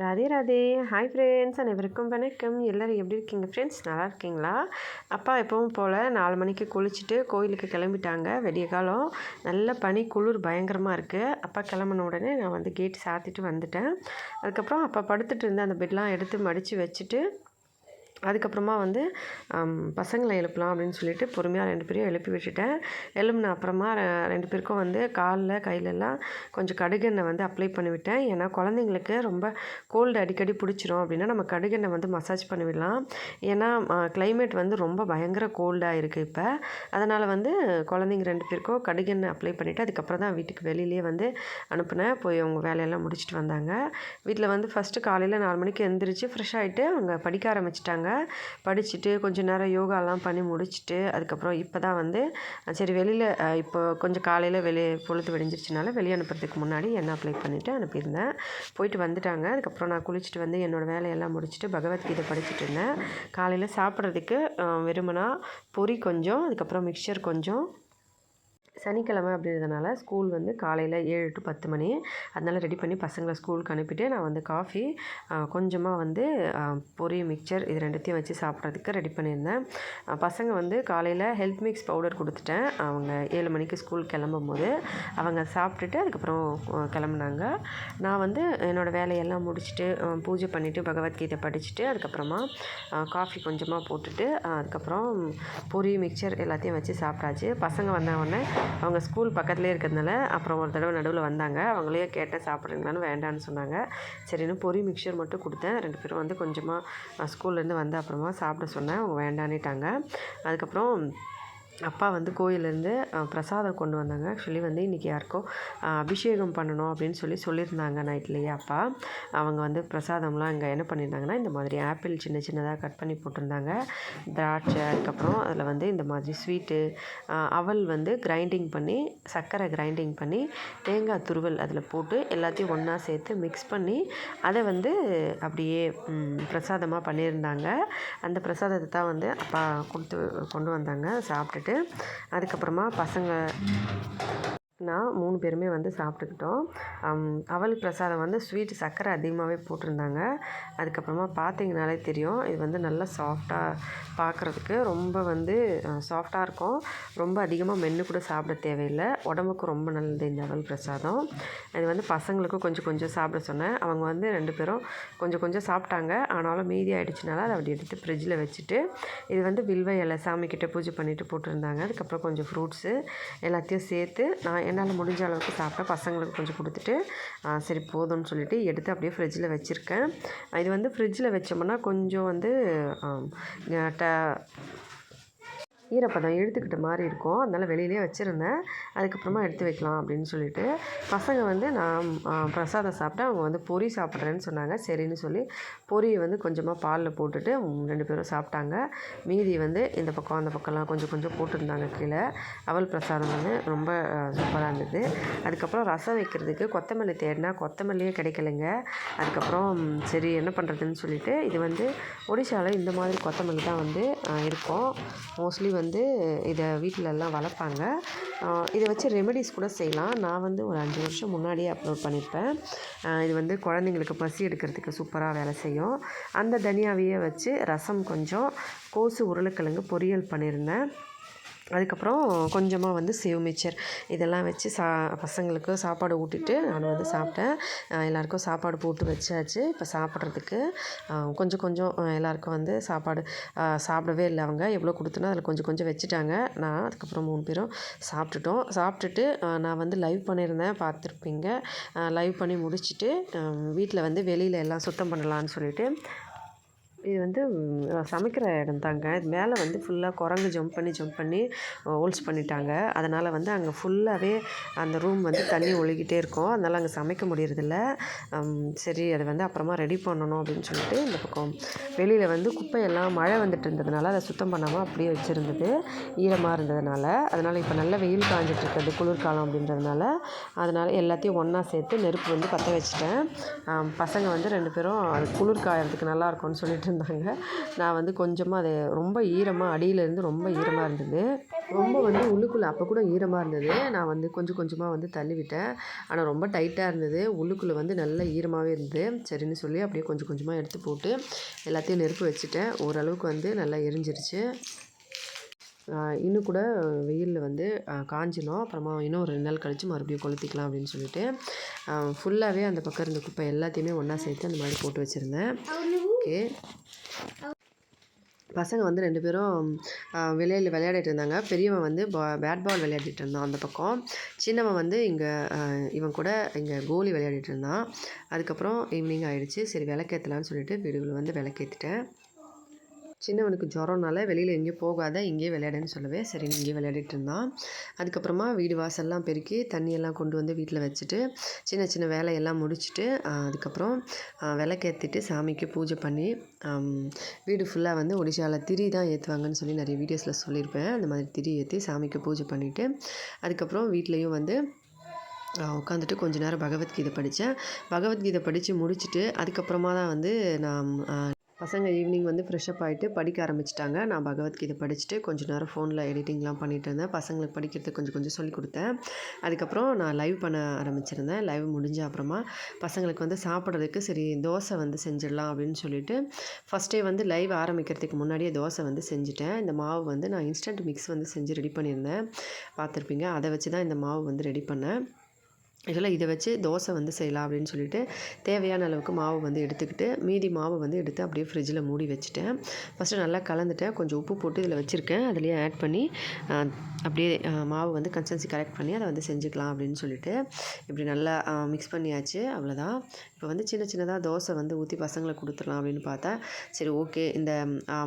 Radhe Radhe. Hi friends அனைவருக்கும் வணக்கம். எல்லோரும் எப்படி இருக்கீங்க ஃப்ரெண்ட்ஸ் நல்லா இருக்கீங்களா? அப்பா எப்பவும் போல் நாலு மணிக்கு குளிச்சுட்டு கோயிலுக்கு கிளம்பிட்டாங்க. வெடிய காலம். நல்ல பனி குளிர் பயங்கரமாக இருக்குது அப்பா கிளம்புன உடனே நான் வந்து கேட் சாத்திட்டு வந்துட்டேன். அதுக்கப்புறம் அப்பா படுத்துட்டு இருந்த அந்த பெட்லாம் எடுத்து மடித்து வச்சுட்டு அதுக்கப்புறமா வந்து பசங்களை எழுப்பலாம் அப்படின்னு சொல்லிட்டு பொறுமையாக ரெண்டு பேரையும் எழுப்பி விட்டுட்டேன். எழுப்பின அப்புறமா ரெண்டு பேருக்கும் வந்து காலில் கையிலெல்லாம் கொஞ்சம் கடுகெண்ணெய் வந்து அப்ளை பண்ணிவிட்டேன் ஏன்னா குழந்தைங்களுக்கு ரொம்ப கோல்டு அடிக்கடி பிடிச்சிரும் அப்படின்னா நம்ம கடுகெண்ணெய் வந்து மசாஜ் பண்ணிவிடலாம் ஏன்னா கிளைமேட் வந்து ரொம்ப பயங்கர கோல்டாக இருக்குது இப்போ. அதனால் வந்து குழந்தைங்க ரெண்டு பேருக்கும் கடுகெண்ணெய் அப்ளை பண்ணிவிட்டு அதுக்கப்புறம் தான் வீட்டுக்கு வெளியிலேயே வந்து அனுப்புனேன். போய் அவங்க வேலையெல்லாம் முடிச்சுட்டு வந்தாங்க. வீட்டில் வந்து ஃபஸ்ட்டு காலையில் நாலு மணிக்கு எழுந்திரிச்சு ஃப்ரெஷ் ஆகிட்டு அவங்க படிக்க ஆரம்பிச்சிட்டாங்க. படிச்சுட்டு கொஞ்சம் நேரம் யோகாலாம் பண்ணி முடிச்சுட்டு அதுக்கப்புறம் இப்போ தான் வந்து சரி வெளியில் இப்போ கொஞ்சம் காலையில் வெளியே பொழுது வெடிஞ்சிருச்சுனால வெளியே அனுப்புறதுக்கு முன்னாடி என்ன அப்ளை பண்ணிவிட்டு அனுப்பியிருந்தேன். போயிட்டு வந்துட்டாங்க. அதுக்கப்புறம் நான் குளிச்சுட்டு வந்து என்னோடய வேலையெல்லாம் முடிச்சுட்டு பகவத்கீதை படிச்சுட்டு இருந்தேன். காலையில் சாப்பிட்றதுக்கு வெறுமனா பொரி கொஞ்சம் அதுக்கப்புறம் மிக்சர் கொஞ்சம் சனிக்கிழமை அப்படின்றதுனால ஸ்கூல் வந்து காலையில் ஏழு டு பத்து மணி. அதனால் ரெடி பண்ணி பசங்களை ஸ்கூலுக்கு அனுப்பிட்டு நான் வந்து காஃபி கொஞ்சமாக வந்து பொரி மிக்சர் இது ரெண்டுத்தையும் வச்சு சாப்பிட்றதுக்கு ரெடி பண்ணியிருந்தேன். பசங்க வந்து காலையில் ஹெல்த் மிக்ஸ் பவுடர் கொடுத்துட்டேன். அவங்க ஏழு மணிக்கு ஸ்கூல் கிளம்பும் போது அவங்க சாப்பிட்டுட்டு அதுக்கப்புறம் கிளம்புனாங்க. நான் வந்து என்னோடய வேலையெல்லாம் முடிச்சுட்டு பூஜை பண்ணிவிட்டு பகவத்கீதை படிச்சுட்டு அதுக்கப்புறமா காஃபி கொஞ்சமாக போட்டுட்டு அதுக்கப்புறம் பொரி மிக்சர் எல்லாத்தையும் வச்சு சாப்பிட்டாச்சு. பசங்க வந்த உடனே அவங்க ஸ்கூல் பக்கத்துலேயே இருக்கிறதுனால அப்புறம் ஒரு தடவை நடுவில் வந்தாங்க. அவங்களே கேட்டேன் சாப்பிட்றீங்களான்னு வேண்டான்னு சொன்னாங்க. சரின்னு பொரி மிக்சர் மட்டும் கொடுத்தேன். ரெண்டு பேரும் வந்து கொஞ்சமாக ஸ்கூல்லேருந்து வந்த அப்புறமா சாப்பிட சொன்னேன். அவங்க வேண்டான்னுட்டாங்க. அதுக்கப்புறம் அப்பா வந்து கோயிலேருந்து பிரசாதம் கொண்டு வந்தாங்க. ஆக்சுவலி வந்து இன்றைக்கி யாருக்கோ அபிஷேகம் பண்ணணும் அப்படின்னு சொல்லி சொல்லியிருந்தாங்க நைட்லேயே அப்பா. அவங்க வந்து பிரசாதம்லாம் இங்கே என்ன பண்ணியிருந்தாங்கன்னா இந்த மாதிரி ஆப்பிள் சின்ன சின்னதாக கட் பண்ணி போட்டிருந்தாங்க. திராட்சை அதுக்கப்புறம் அதில் வந்து இந்த மாதிரி ஸ்வீட்டு அவல் வந்து கிரைண்டிங் பண்ணி சர்க்கரை கிரைண்டிங் பண்ணி தேங்காய் துருவல் அதில் போட்டு எல்லாத்தையும் ஒன்றா சேர்த்து மிக்ஸ் பண்ணி அதை வந்து அப்படியே பிரசாதமாக பண்ணியிருந்தாங்க. அந்த பிரசாதத்தை தான் வந்து அப்பா கொடுத்து கொண்டு வந்தாங்க. சாப்பிட்டுட்டு சாப்பிட்டுட்டு அதுக்கப்புறமா பசங்க நான் மூணு பேருமே வந்து சாப்பிட்டுக்கிட்டோம். அவல் பிரசாதம் வந்து ஸ்வீட் சர்க்கரை அதிகமாகவே போட்டிருந்தாங்க. அதுக்கப்புறமா பார்த்தீங்கனாலே தெரியும் இது வந்து நல்லா சாஃப்டாக பார்க்குறதுக்கு ரொம்ப வந்து சாஃப்டாக இருக்கும். ரொம்ப அதிகமாக மென்று கூட சாப்பிட தேவையில்லை. உடம்புக்கு ரொம்ப நல்லது இந்த அவல் பிரசாதம். இது வந்து பசங்களுக்கும் கொஞ்சம் கொஞ்சம் சாப்பிட சொன்னேன். அவங்க வந்து ரெண்டு பேரும் கொஞ்சம் கொஞ்சம் சாப்பிட்டாங்க. ஆனாலும் மீதி ஆகிடுச்சினால அதை அப்படி எடுத்து ஃப்ரிட்ஜில் வச்சுட்டு இது வந்து வில்வ இலை சாமிக்கிட்ட பூஜை பண்ணிவிட்டு போட்டிருந்தாங்க. அதுக்கப்புறம் கொஞ்சம் ஃப்ரூட்ஸு எல்லாத்தையும் சேர்த்து நான் என்னால் முடிஞ்ச அளவுக்கு சாப்பிட்டா பசங்களுக்கு கொஞ்சம் கொடுத்துட்டு சரி போதும்னு சொல்லிவிட்டு எடுத்து அப்படியே ஃப்ரிட்ஜில் வச்சுருக்கேன். இது வந்து ஃப்ரிட்ஜில் வச்சோம்னா கொஞ்சம் வந்து ட ஈரப்பதம் எடுத்துக்கிட்ட மாதிரி இருக்கும். அதனால் வெளியிலே வச்சுருந்தேன். அதுக்கப்புறமா எடுத்து வைக்கலாம் அப்படின்னு சொல்லிட்டு பசங்க வந்து நான் பிரசாதம் சாப்பிட்டேன் அவங்க வந்து பொரி சாப்பிட்றேன்னு சொன்னாங்க. சரின்னு சொல்லி பொரியை வந்து கொஞ்சமாக பாலில் போட்டுட்டு ரெண்டு பேரும் சாப்பிட்டாங்க. மீதி வந்து இந்த பக்கம் அந்த பக்கம்லாம் கொஞ்சம் கொஞ்சம் போட்டிருந்தாங்க கீழே. அவல் பிரசாதம் வந்து ரொம்ப சூப்பராக இருந்தது. அதுக்கப்புறம் ரசம் வைக்கிறதுக்கு கொத்தமல்லி தேடினா கொத்தமல்லியே கிடைக்கலைங்க. அதுக்கப்புறம் சரி என்ன பண்ணுறதுன்னு சொல்லிட்டு இது வந்து ஒடிசாவில் இந்த மாதிரி கொத்தமல்லி தான் வந்து இருக்கும். மோஸ்ட்லி வந்து வந்து இதை வீட்டிலலாம் வளர்ப்பாங்க. இதை வச்சு ரெமெடிஸ் கூட செய்யலாம். நான் வந்து ஒரு அஞ்சு வருஷம் முன்னாடியே அப்லோட் பண்ணியிருப்பேன் இது வந்து குழந்தைங்களுக்கு பசி எடுக்கிறதுக்கு சூப்பராக வேலை செய்யும். அந்த தனியாவையே வச்சு ரசம் கொஞ்சம் கோசு உருளைக்கிழங்கு பொரியல் பண்ணியிருந்தேன் அதுக்கப்புறம் கொஞ்சமாக வந்து சேவ் மிச்சர். இதெல்லாம் வச்சு சா பசங்களுக்கு சாப்பாடு ஊட்டிட்டு நான் வந்து சாப்பிட்டேன். எல்லாேருக்கும் சாப்பாடு போட்டு வச்சாச்சு. இப்போ சாப்பிட்றதுக்கு கொஞ்சம் கொஞ்சம் எல்லாேருக்கும் வந்து சாப்பாடு சாப்பிடவே இல்லை அவங்க. எவ்வளோ கொடுத்தனோ அதில் கொஞ்சம் கொஞ்சம் வச்சுட்டாங்க. நான் அதுக்கப்புறம் மூணு பேரும் சாப்பிட்டுட்டோம். சாப்பிட்டுட்டு நான் வந்து லைவ் பண்ணியிருந்தேன். பார்த்துருப்பீங்க. லைவ் பண்ணி முடிச்சுட்டு வீட்டில் வந்து வெளியில் எல்லாம் சுத்தம் பண்ணலான்னு சொல்லிவிட்டு இது வந்து சமைக்கிற இடம் தாங்க. இது மேலே வந்து ஃபுல்லாக குரங்கு ஜம்ப் பண்ணி ஜம்ப் பண்ணி ஹோல்ஸ் பண்ணிட்டாங்க. அதனால் வந்து அங்கே ஃபுல்லாகவே அந்த ரூம் வந்து தண்ணி ஒழுகிட்டே இருக்கும். அதனால் அங்கே சமைக்க முடியறதில்ல. சரி அதை வந்து அப்புறமா ரெடி பண்ணணும் அப்படின்னு சொல்லிட்டு இந்த பக்கம் வெளியில் வந்து குப்பையெல்லாம் மழை வந்துட்டு இருந்ததுனால அதை சுத்தம் பண்ணாமல் அப்படியே வச்சுருந்தது. ஈரமாக இருந்ததுனால. அதனால் இப்போ நல்ல வெயில் காஞ்சிட்டு இருக்கிறது குளிர்காலம் அப்படின்றதுனால. அதனால் எல்லாத்தையும் ஒன்றா சேர்த்து நெருப்பு வந்து பற்ற வச்சுட்டேன். பசங்க வந்து ரெண்டு பேரும் அது குளிர் காயறதுக்கு நல்லா இருக்கும்னு சொல்லிட்டு வச்சுருந்தாங்க. நான் வந்து கொஞ்சமாக அதை ரொம்ப ஈரமாக அடியிலேருந்து ரொம்ப ஈரமாக இருந்தது. ரொம்ப வந்து உள்ளுக்குள்ளே அப்போ கூட ஈரமாக இருந்தது. நான் வந்து கொஞ்சம் கொஞ்சமாக வந்து தள்ளி விட்டேன் ஆனால் ரொம்ப டைட்டாக இருந்தது. உள்ளுக்குள்ளே வந்து நல்லா ஈரமாகவே இருந்தது. சரின்னு சொல்லி அப்படியே கொஞ்சம் கொஞ்சமாக எடுத்து போட்டு எல்லாத்தையும் நெருப்பு வச்சுட்டேன். ஓரளவுக்கு வந்து நல்லா எரிஞ்சிருச்சு. இன்னும் கூட வெயிலில் வந்து காஞ்சிடும் அப்புறமா இன்னும் ஒரு ரெண்டு நாள் கழித்து மறுபடியும் கொளுத்திக்கலாம் அப்படின்னு சொல்லிட்டு ஃபுல்லாகவே அந்த பக்கம் இருந்த குப்பை எல்லாத்தையுமே ஒன்றா சேர்த்து அந்த மாதிரி போட்டு வச்சுருந்தேன். ஓகே. பசங்க வந்து ரெண்டு பேரும் வெளியில் விளையாடிட்டு இருந்தாங்க. பெரியவன் வந்து பா பேட் பால் விளையாடிட்டு இருந்தான் அந்த பக்கம். சின்னவன் வந்து இங்கே இவன் கூட இங்கே கோலி விளையாடிட்டு இருந்தான். அதுக்கப்புறம் ஈவினிங் ஆகிடுச்சு சரி விளக்கேற்றலான்னு சொல்லிட்டு வீடுகளை வந்து விளக்கேற்றிட்டேன் சின்னவனுக்கு ஜுரம்னால வெளியில் எங்கேயும் போகாத இங்கேயே விளையாடுன்னு சொல்லவே சரி இங்கேயே விளையாடிட்டு இருந்தான் அதுக்கப்புறமா வீடு வாசல்லாம் பெருக்கி தண்ணியெல்லாம் கொண்டு வந்து வீட்டில் வச்சுட்டு சின்ன சின்ன வேலையெல்லாம் முடிச்சுட்டு அதுக்கப்புறம் விளக்கேற்றிட்டு சாமிக்கு பூஜை பண்ணி வீடு ஃபுல்லாக வந்து ஒடிஷாவில் திரி தான் ஏற்றுவாங்கன்னு சொல்லி நிறைய வீடியோஸில் சொல்லியிருப்பேன். அந்த மாதிரி திரி ஏற்றி சாமிக்கு பூஜை பண்ணிவிட்டு அதுக்கப்புறம் வீட்லேயும் வந்து உட்காந்துட்டு கொஞ்ச நேரம் பகவத்கீதை படித்தேன் பகவத்கீதை படித்து முடிச்சுட்டு அதுக்கப்புறமா தான் வந்து நான் பசங்க ஈவினிங் வந்து ஃப்ரெஷ்அப் ஆகிட்டு படிக்க ஆரம்பிச்சிட்டாங்க. நான் பகவத்கீதை படிச்சுட்டு கொஞ்சம் நேரம் ஃபோனில் எடிட்டிங்லாம் பண்ணிகிட்டு இருந்தேன். பசங்களுக்கு படிக்கிறதுக்கு கொஞ்சம் கொஞ்சம் சொல்லிக் கொடுத்தேன். அதுக்கப்புறம் நான் லைவ் பண்ண ஆரம்பிச்சிருந்தேன். லைவ் முடிஞ்ச அப்புறமா பசங்களுக்கு வந்து சாப்பிட்றதுக்கு சரி தோசை வந்து செஞ்சிடலாம் அப்படின்னு சொல்லிட்டு ஃபஸ்ட்டே வந்து லைவ் ஆரம்பிக்கிறதுக்கு முன்னாடியே தோசை வந்து செஞ்சுட்டேன். இந்த மாவு வந்து நான் இன்ஸ்டன்ட் மிக்ஸ் வந்து செஞ்சு ரெடி பண்ணியிருந்தேன். பார்த்துருப்பீங்க. அதை வச்சு தான் இந்த மாவு வந்து ரெடி பண்ணேன். இதில் இதை வச்சு தோசை வந்து செய்யலாம் அப்படின்னு சொல்லிட்டு தேவையான அளவுக்கு மாவு வந்து எடுத்துக்கிட்டு மீதி மாவு வந்து எடுத்து அப்படியே ஃப்ரிட்ஜில் மூடி வச்சுட்டேன். ஃபஸ்ட்டு நல்லா கலந்துட்டேன். கொஞ்சம் உப்பு போட்டு இதில் வச்சுருக்கேன். அதுலேயே ஆட் பண்ணி அப்படியே மாவு வந்து கன்சன்சி கரெக்ட் பண்ணி அதை வந்து செஞ்சுக்கலாம் அப்படின்னு சொல்லிட்டு இப்படி நல்லா மிக்ஸ் பண்ணியாச்சு. அவ்வளோதான். இப்போ வந்து சின்ன சின்னதாக தோசை வந்து ஊற்றி பசங்களை கொடுத்துடலாம் அப்படின்னு பார்த்தா சரி ஓகே இந்த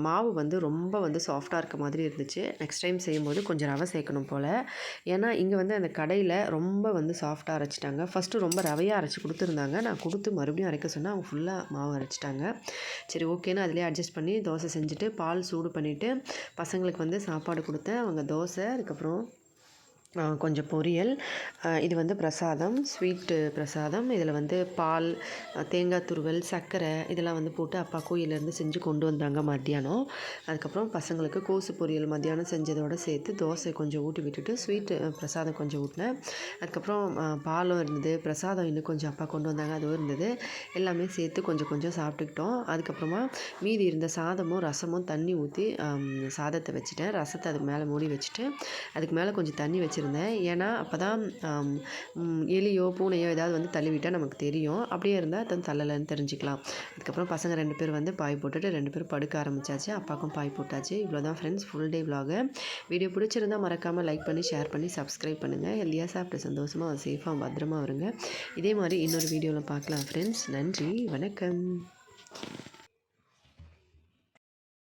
மாவு வந்து ரொம்ப வந்து சாஃப்டாக இருக்க மாதிரி இருந்துச்சு. நெக்ஸ்ட் டைம் செய்யும்போது கொஞ்சம் ரவை சேர்க்கணும் போல். ஏன்னா இங்கே வந்து அந்த கடையில் ரொம்ப வந்து சாஃப்டாக அரைச்சிட்டாங்க. ஃபஸ்ட்டு ரொம்ப ரவையாக அரைச்சி கொடுத்துருந்தாங்க. நான் கொடுத்து மறுபடியும் அரைக்க சொன்னால் அவங்க ஃபுல்லாக மாவு அரைச்சிட்டாங்க. சரி ஓகேன்னு அதிலே அட்ஜஸ்ட் பண்ணி தோசை செஞ்சுட்டு பால் சூடு பண்ணிவிட்டு பசங்களுக்கு வந்து சாப்பாடு கொடுத்தேன். அவங்க தோசை அதுக்கப்புறம் கொஞ்சம் பொரியல். இது வந்து பிரசாதம் ஸ்வீட்டு பிரசாதம். இதில் வந்து பால் தேங்காய் துருவல் சர்க்கரை இதெல்லாம் வந்து போட்டு அப்பா கோயிலேருந்து செஞ்சு கொண்டு வந்தாங்க மத்தியானம். அதுக்கப்புறம் பசங்களுக்கு கோசு பொரியல் மத்தியானம் செஞ்சதோடு சேர்த்து தோசை கொஞ்சம் ஊட்டி விட்டுட்டு ஸ்வீட்டு பிரசாதம் கொஞ்சம் ஊட்டினேன். அதுக்கப்புறம் பாலும் இருந்தது பிரசாதம் இன்னும் கொஞ்சம் அப்பா கொண்டு வந்தாங்க அதுவும் இருந்தது. எல்லாமே சேர்த்து கொஞ்சம் கொஞ்சம் சாப்பிட்டுக்கிட்டோம். அதுக்கப்புறமா மீதி இருந்த சாதமும் ரசமும் தண்ணி ஊற்றி சாதத்தை வச்சுட்டேன். ரசத்தை அதுக்கு மேலே மூடி வச்சுட்டு அதுக்கு மேலே கொஞ்சம் தண்ணி வச்சுருந்தேன். வச்சுருந்தேன். ஏன்னா அப்போ தான் எலியோ பூனையோ ஏதாவது வந்து தள்ளிவிட்டால் நமக்கு தெரியும். அப்படியே இருந்தால் அது தள்ளலைன்னு தெரிஞ்சுக்கலாம். அதுக்கப்புறம் பசங்க ரெண்டு பேர் வந்து பாய் போட்டுட்டு ரெண்டு பேரும் படுக்க ஆரம்பித்தாச்சு அப்பாவுக்கும் பாய் போட்டாச்சு. இவ்வளோ தான் ஃப்ரெண்ட்ஸ் ஃபுல் டே விலாகு வீடியோ பிடிச்சிருந்தால் மறக்காமல் லைக் பண்ணி ஷேர் பண்ணி சப்ஸ்கிரைப் பண்ணுங்கள் ஹெல்த்தியாக சாப்பிட்டு சந்தோஷமாக சேஃபாக பத்திரமா வருங்க இதே மாதிரி இன்னொரு வீடியோவில் பார்க்கலாம் ஃப்ரெண்ட்ஸ் நன்றி வணக்கம்.